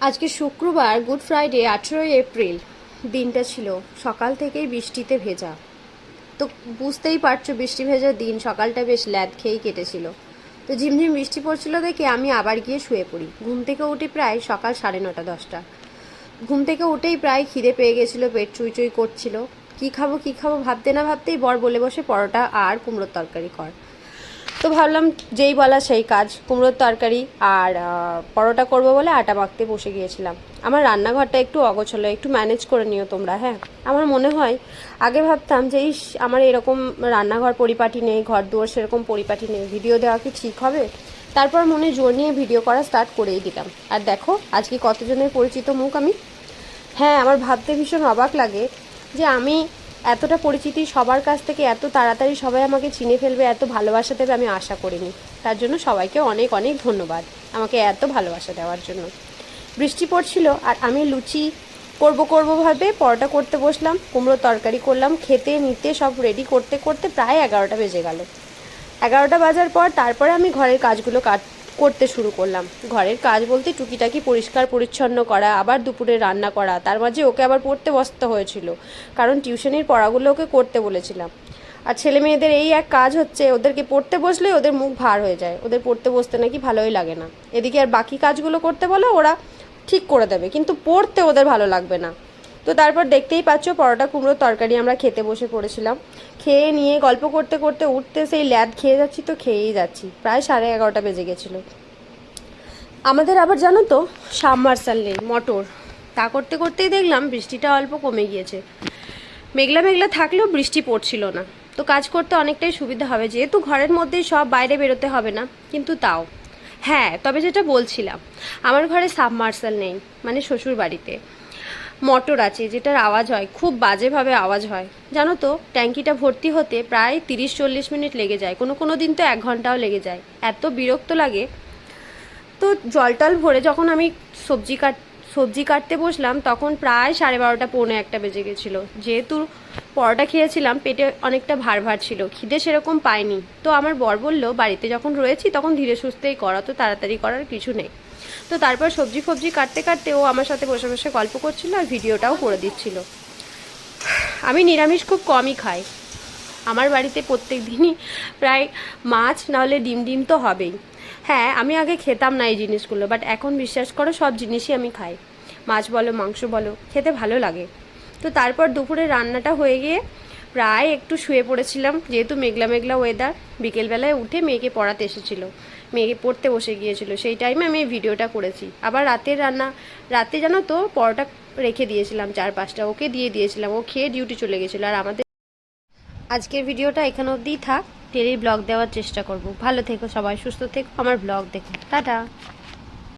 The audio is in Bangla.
আজকে শুক্রবার গুড ফ্রাইডে আঠেরোই এপ্রিল। দিনটা ছিল সকাল থেকেই বৃষ্টিতে ভেজা। তো বুঝতেই পারছ, বৃষ্টি ভেজা দিন, সকালটা বেশ ল্যাদ খেয়েই কেটেছিল। তো ঝিমঝিম বৃষ্টি পড়ছিল দেখে আমি আবার গিয়ে শুয়ে পড়ি। ঘুম থেকে উঠি প্রায় সকাল সাড়ে নটা, দশটা। ঘুম থেকে উঠেই প্রায় খিদে পেয়ে গেছিল, পেট চুই চুই করছিল। কি খাব কি খাব ভাবতে না ভাবতেই বর বলে বসে পরোটা আর কুমড়োর তরকারি কর। তো ভাবলাম যেই বলা সেই কাজ, কুমড়োর তরকারি আর পরোটা করব বলে আটা মাখতে বসে গিয়েছিলাম। আমার রান্নাঘরটা একটু অগোছলো, একটু ম্যানেজ করে নিও তোমরা হ্যাঁ। আমার মনে হয়, আগে ভাবতাম যে ইস, আমার এরকম রান্নাঘর পরিপাটি নেই ঘর দুয়ার সেরকম পরিপাটি নেই ভিডিও দেওয়া কি ঠিক হবে? তারপর মনে জোর নিয়ে ভিডিও করা স্টার্ট করেই দিলাম। আর দেখো, আজকে কতজনের পরিচিত মুখ আমি? হ্যাঁ আমার ভাবতে ভীষণ অবাক লাগে। যে আমি এতটা পরিচিতি সবার কাছ থেকে, এত তাড়াতাড়ি সবাই আমাকে চিনে ফেলবে, এত ভালোবাসা দেবে আমি আশা করিনি। তার জন্য সবাইকে অনেক অনেক ধন্যবাদ আমাকে এত ভালোবাসা দেওয়ার জন্য। বৃষ্টি পড়ছিল আর আমি লুচি করব করব ভাবে পরোটা করতে বসলাম কুমড়ো তরকারি করলাম, খেতে, নিতে সব রেডি করতে করতে প্রায় এগারোটা বেজে গেল। এগারোটা বাজার পর তারপরে আমি ঘরের কাজগুলো কাট করতে শুরু করলাম। ঘরের কাজ বলতে টুকিটাকি পরিষ্কার পরিচ্ছন্ন করা, আবার দুপুরে রান্না করা। তার মাঝে ওকে আবার পড়তে বসতে হয়েছিল, কারণ টিউশনির পড়াগুলো ওকে করতে বলেছিলাম। আর ছেলে মেয়েদের এই এক কাজ হচ্ছে, ওদেরকে পড়তে বসলে ওদের মুখ ভার হয়ে যায়। ওদের পড়তে বসতে নাকি ভালোই লাগে না। এদিকে আর বাকি কাজগুলো করতে বলে, ওরা ঠিক করে দেবে, কিন্তু পড়তে ওদের ভালো লাগবে না। তো তারপর দেখতেই পাচ্ছ পরোটা কুমড়োর তরকারি আমরা খেতে বসে পড়েছিলাম। খেয়ে নিয়ে গল্প করতে করতে উঠতে সেই ল্যাদ খেয়ে যাচ্ছি তো খেয়েই যাচ্ছি। প্রায় সাড়ে এগারোটা বেজে গেছিল। আমাদের আবার জানো তো সাবমার্সাল নেই, মোটর। তা করতে করতেই দেখলাম বৃষ্টিটা অল্প কমে গিয়েছে। মেঘলা মেঘলা থাকলেও বৃষ্টি পড়ছিল না। তো কাজ করতে অনেকটাই সুবিধা হবে, যেহেতু ঘরের মধ্যেই সব বাইরে বেরোতে হবে না, কিন্তু তাও। হ্যাঁ তবে যেটা বলছিলাম, আমার ঘরে সাবমার্সাল নেই মানে শ্বশুর বাড়িতে মোটর আছে, যেটার আওয়াজ হয়, খুব বাজেভাবে আওয়াজ হয়। জানো তো, ট্যাঙ্কিটা ভর্তি হতে প্রায় তিরিশ চল্লিশ মিনিট লেগে যায়। কোনো কোনো দিন তো এক ঘন্টাও লেগে যায়। এত বিরক্ত লাগে। তো জল টল ভরে যখন আমি সবজি কাট, সবজি কাটতে বসলাম, তখন প্রায় সাড়ে বারোটা, পৌনে একটা বেজে গেছিল। যেহেতু পরোটা খেয়েছিলাম, পেটে অনেকটা ভার ভার ছিল। খিদে সেরকম পাইনি। তো আমার বর বলল, বাড়িতে যখন রয়েছি, তখন ধীরে সুস্থেই করা তো তাড়াতাড়ি করার কিছু নেই। তো তারপর সবজি ফবজি কাটতে কাটতে ও আমার সাথে বসে বসে গল্প করছিল আর ভিডিওটাও করে দিচ্ছিল। আমি নিরামিষ খুব কমই খাই। আমার বাড়িতে প্রত্যেক দিনই প্রায় মাছ, নাহলে ডিম ডিম তো হবেই। হ্যাঁ আমি আগে খেতাম না এই জিনিসগুলো বাট এখন বিশ্বাস করো সব জিনিসই আমি খাই। মাছ বলো, মাংস বলো, খেতে ভালো লাগে। তো তারপর দুপুরে রান্নাটা হয়ে গিয়ে প্রায় একটু শুয়ে পড়েছিলাম, যেহেতু মেঘলা মেঘলা ওয়েদার বিকেলবেলায় উঠে মেয়েকে পড়াতে এসেছিল। মেয়েকে পড়তে বসে গিয়েছিল, সেই টাইমে আমি ভিডিওটা করেছি। আবার রাতের রান্না, রাতে জানো তো পরোটা রেখে দিয়েছিলাম চার পাঁচটা, ওকে দিয়ে দিয়েছিলাম, ও খেয়ে ডিউটি চলে গেছিল আর আমাদের আজকের ভিডিওটা এখানে অবধিই থাক। ডেলি ব্লগ দেওয়ার চেষ্টা করব। ভালো থেকো সবাই, সুস্থ থেকো, আমার ব্লগ দেখো। টাটা!